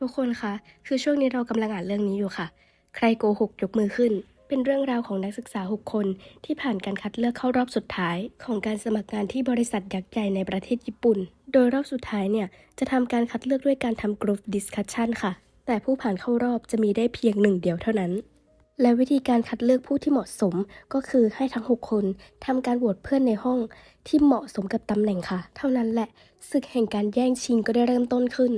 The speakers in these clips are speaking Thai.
ทุกคนคะคือช่วงนี้เรากำลังอ่านเรื่องนี้อยู่ค่ะ ใครโกหกยกมือขึ้น เป็นเรื่องราวของนักศึกษา 6 คนที่ผ่านการคัดเลือกเข้ารอบสุดท้าย ของการสมัครงานที่บริษัทยักษ์ใหญ่ในประเทศญี่ปุ่น โดยรอบสุดท้ายเนี่ยจะทำการคัดเลือกด้วยการทำ group discussion ค่ะ แต่ผู้ผ่านเข้ารอบจะมีได้เพียงหนึ่งเดียวเท่านั้น และวิธีการคัดเลือกผู้ที่เหมาะสม ก็คือให้ทั้ง 6 คนทำการโหวตเพื่อนในห้อง ที่เหมาะสมกับตำแหน่งค่ะ เท่านั้นแหละศึกแห่งการแย่งชิงก็ได้เริ่มต้นขึ้น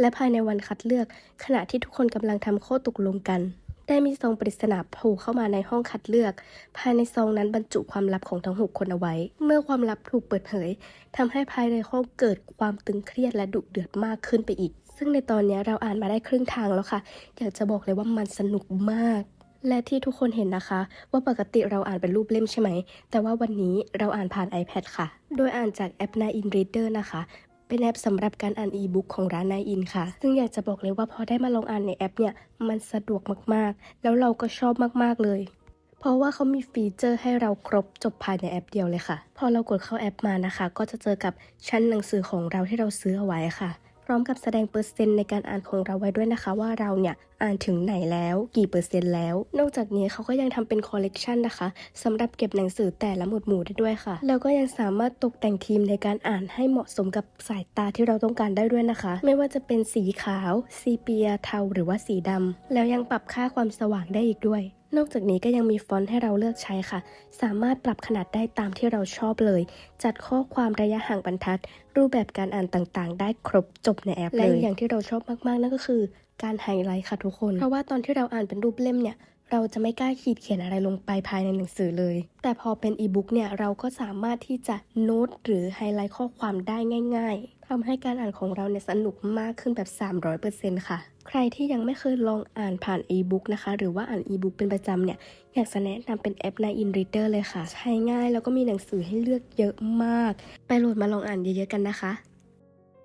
และภายในวันคัดเลือก ขณะที่ทุกคนกำลังทำข้อตกลงกัน ได้มีซองปริศนาโผล่เข้ามาในห้องคัดเลือก ภายในซองนั้นบรรจุความลับของทั้ง6คนเอาไว้ เมื่อความลับถูกเปิดเผยทำให้ภายในห้องเกิดความตึงเครียดและดุเดือดมากขึ้นไปอีก ซึ่งในตอนนี้เราอ่านมาได้ครึ่งทางแล้วค่ะ อยากจะบอกเลยว่ามันสนุกมากและที่ทุกคนเห็นนะคะ ว่าปกติเราอ่านเป็นรูปเล่มใช่ไหม แต่ว่าวันนี้เราอ่านผ่าน iPad ค่ะ โดยอ่านจากแอป n a in Reader นะคะ เป็นแอปสำหรับการอ่านอีบุ๊กของร้านนายอินค่ะ ซึ่งอยากจะบอกเลยว่าพอได้มาลองอ่านในแอปเนี่ยมันสะดวกมากๆ แล้วเราก็ชอบมากๆเลย เพราะว่าเขามีฟีเจอร์ให้เราครบจบภายในแอปเดียวเลยค่ะ พอเรากดเข้าแอปมานะคะ ก็จะเจอกับชั้นหนังสือของเราที่เราซื้อเอาไว้ค่ะ พร้อมกับแสดงเปอร์เซ็นต์ในการอ่านของเราไว้ด้วยนะคะ ว่าเราเนี่ยอ่านถึงไหนแล้ว กี่เปอร์เซ็นต์แล้ว นอกจากนี้เขาก็ยังทำเป็นคอลเลกชันนะคะสำหรับเก็บหนังสือแต่ละหมวดหมู่ได้ด้วยค่ะ แล้วก็ยังสามารถตกแต่งทีมในการอ่านให้เหมาะสมกับสายตาที่เราต้องการได้ด้วยนะคะ ไม่ว่าจะเป็นสีขาว ซีเปีย เทา หรือว่าสีดำแล้วยังปรับค่าความสว่างได้อีกด้วย นอกจากนี้ก็ยังมีฟอนต์ให้เราเลือกใช้ค่ะ สามารถปรับขนาดได้ตามที่เราชอบเลย จัดข้อความระยะห่างบรรทัด รูปแบบการอ่านต่างๆ ได้ครบจบในแอปเลย และอย่างที่เราชอบมากๆนั่นก็คือการไฮไลท์ค่ะทุกคน เพราะว่าตอนที่เราอ่านเป็นรูปเล่มเนี่ย เราจะไม่กล้าขีดเขียนอะไรลงไปภายในหนังสือเลย แต่พอเป็นอีบุ๊กเนี่ยเราก็สามารถที่จะโน้ตหรือไฮไลท์ข้อความได้ง่าย ๆทำให้การอ่านของเราเนี่ยสนุกมากขึ้นแบบ 300%ค่ะ ใครที่ยังไม่เคยลองอ่านผ่านอีบุ๊กนะคะ หรือว่าอ่านอีบุ๊กเป็นประจำเนี่ย อยากจะแนะนำเป็นแอป n a in Reader เลยค่ะ ใช้ง่ายแล้วก็มีหนังสือให้เลือกเยอะมาก ไปโหลดมาลองอ่านเยอะๆกันนะคะ